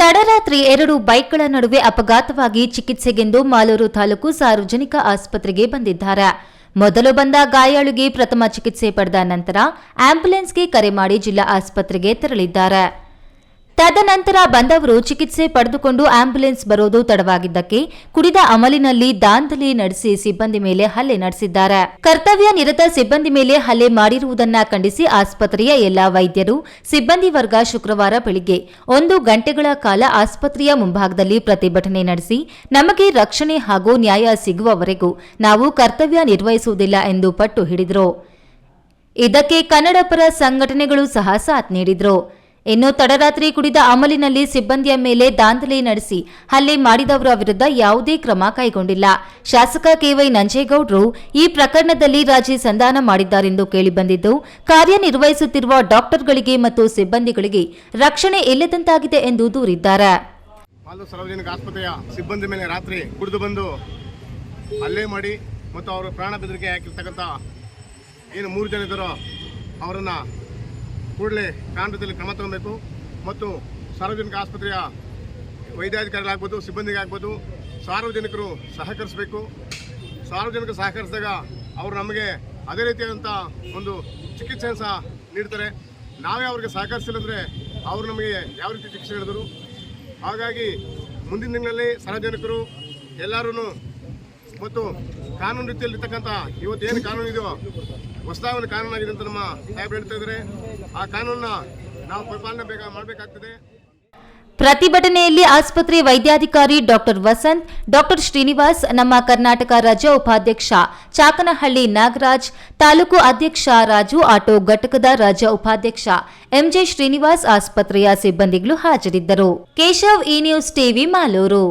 ತಡರಾತ್ರಿ ಎರಡು ಬೈಕ್ಗಳ ನಡುವೆ ಅಪಘಾತವಾಗಿ ಚಿಕಿತ್ಸೆಗೆಂದು ಮಾಲೂರು ತಾಲೂಕು ಸಾರ್ವಜನಿಕ ಆಸ್ಪತ್ರೆಗೆ ಬಂದಿದ್ದಾರೆ. ಮೊದಲು ಬಂದ ಗಾಯಾಳುಗೆ ಪ್ರಥಮ ಚಿಕಿತ್ಸೆ ಪಡೆದ ನಂತರ ಆಂಬ್ಯುಲೆನ್ಸ್ಗೆ ಕರೆ ಮಾಡಿ ಜಿಲ್ಲಾ ಆಸ್ಪತ್ರೆಗೆ ತೆರಳಿದ್ದಾರೆ. ತದನಂತರ ಬಂದವರು ಚಿಕಿತ್ಸೆ ಪಡೆದುಕೊಂಡು ಆಂಬ್ಯುಲೆನ್ಸ್ ಬರೋದು ತಡವಾಗಿದ್ದಕ್ಕೆ ಕುಡಿದ ಅಮಲಿನಲ್ಲಿ ದಾಂಧಲಿ ನಡೆಸಿ ಸಿಬ್ಬಂದಿ ಮೇಲೆ ಹಲ್ಲೆ ನಡೆಸಿದ್ದಾರೆ. ಕರ್ತವ್ಯ ನಿರತ ಸಿಬ್ಬಂದಿ ಮೇಲೆ ಹಲ್ಲೆ ಮಾಡಿರುವುದನ್ನ ಖಂಡಿಸಿ ಆಸ್ಪತ್ರೆಯ ಎಲ್ಲಾ ವೈದ್ಯರು ಸಿಬ್ಬಂದಿ ವರ್ಗ ಶುಕ್ರವಾರ ಬೆಳಿಗ್ಗೆ ಒಂದು ಗಂಟೆಗಳ ಕಾಲ ಆಸ್ಪತ್ರೆಯ ಮುಂಭಾಗದಲ್ಲಿ ಪ್ರತಿಭಟನೆ ನಡೆಸಿ ನಮಗೆ ರಕ್ಷಣೆ ಹಾಗೂ ನ್ಯಾಯ ಸಿಗುವವರೆಗೂ ನಾವು ಕರ್ತವ್ಯ ನಿರ್ವಹಿಸುವುದಿಲ್ಲ ಎಂದು ಪಟ್ಟು ಹಿಡಿದರು. ಇದಕ್ಕೆ ಕನ್ನಡಪರ ಸಂಘಟನೆಗಳು ಸಹ ಸಾಥ್ ನೀಡಿದ್ರು. ಇನ್ನು ತಡರಾತ್ರಿ ಕುಡಿದ ಅಮಲಿನಲ್ಲಿ ಸಿಬ್ಬಂದಿಯ ಮೇಲೆ ದಾಂಧಲೆ ನಡೆಸಿ ಹಲ್ಲೆ ಮಾಡಿದವರ ವಿರುದ್ಧ ಯಾವುದೇ ಕ್ರಮ ಕೈಗೊಂಡಿಲ್ಲ. ಶಾಸಕ ಕೆವೈ ನಂಜೇಗೌಡರು ಈ ಪ್ರಕರಣದಲ್ಲಿ ರಾಜಿ ಸಂಧಾನ ಮಾಡಿದ್ದಾರೆಂದು ಕೇಳಿಬಂದಿದ್ದು ಕಾರ್ಯನಿರ್ವಹಿಸುತ್ತಿರುವ ಡಾಕ್ಟರ್ಗಳಿಗೆ ಮತ್ತು ಸಿಬ್ಬಂದಿಗಳಿಗೆ ರಕ್ಷಣೆ ಇಲ್ಲದಂತಾಗಿದೆ ಎಂದು ದೂರಿದ್ದಾರೆ. ಸಾರ್ವಜನಿಕ ಆಸ್ಪತ್ರೆಯ ಸಿಬ್ಬಂದಿ ಮೇಲೆ ರಾತ್ರಿ ಕುಡಿದು ಬಂದು ಹಲ್ಲೆ ಮಾಡಿ ಮತ್ತು ಅವರು ಪ್ರಾಣ ಬೆದರಿಕೆ ಹಾಕಿರ್ತಕ್ಕಂಥ ಏನು ಮೂರು ಜನ ಇದ್ದರೋ ಅವರನ್ನು ಕೂಡಲೇ ಕಾನೂನದಲ್ಲಿ ಕ್ರಮ ತಗೊಬೇಕು ಮತ್ತು ಸಾರ್ವಜನಿಕ ಆಸ್ಪತ್ರೆಯ ವೈದ್ಯಾಧಿಕಾರಿಗಳಾಗ್ಬೋದು, ಸಿಬ್ಬಂದಿಗಾಗ್ಬೋದು, ಸಾರ್ವಜನಿಕರು ಸಹಕರಿಸಬೇಕು. ಸಾರ್ವಜನಿಕರು ಸಹಕರಿಸಿದಾಗ ಅವರು ನಮಗೆ ಅದೇ ರೀತಿಯಾದಂಥ ಒಂದು ಚಿಕಿತ್ಸೆಯನ್ನು ಸಹ ನೀಡ್ತಾರೆ. ನಾವೇ ಅವ್ರಿಗೆ ಸಹಕರಿಸಿಲ್ಲ ಅವರು ನಮಗೆ ಯಾವ ರೀತಿ ಚಿಕಿತ್ಸೆ ನೀಡಿದರು ಹಾಗಾಗಿ ಮುಂದಿನ ದಿನಗಳಲ್ಲಿ ಸಾರ್ವಜನಿಕರು ಎಲ್ಲರೂ ಮತ್ತು ಕಾನೂನು ರೀತಿಯಲ್ಲಿರ್ತಕ್ಕಂಥ ಏನು ಕಾನೂನು ಇದೆಯೋ, ಹೊಸದಾಗಿ ಒಂದು ಕಾನೂನಾಗಿದೆ ಅಂತ ನಮ್ಮ ಸಾಹೇಬ್ ಹೇಳ್ತಾ ಇದ್ದಾರೆ. ಆ ಕಾನೂನನ್ನ ನಾವು ಪರಿಪಾಲನೆ ಬೇಗ ಮಾಡಬೇಕಾಗ್ತದೆ. ಪ್ರತಿಭಟನೆಯಲ್ಲಿ ಆಸ್ಪತ್ರೆ ವೈದ್ಯಾಧಿಕಾರಿ ಡಾಕ್ಟರ್ ವಸಂತ್, ಡಾಕ್ಟರ್ ಶ್ರೀನಿವಾಸ್, ನಮ್ಮ ಕರ್ನಾಟಕ ರಾಜ್ಯ ಉಪಾಧ್ಯಕ್ಷ ಚಾಕನಹಳ್ಳಿ ನಾಗರಾಜ್, ತಾಲೂಕು ಅಧ್ಯಕ್ಷ ರಾಜು ಆಟೋ ಘಟಕದ ರಾಜ್ಯ ಉಪಾಧ್ಯಕ್ಷ ಎಂಜೆ ಶ್ರೀನಿವಾಸ್ ಆಸ್ಪತ್ರೆಯ ಸಿಬ್ಬಂದಿಗಳು ಹಾಜರಿದ್ದರು. Keshav E news TV, Malur.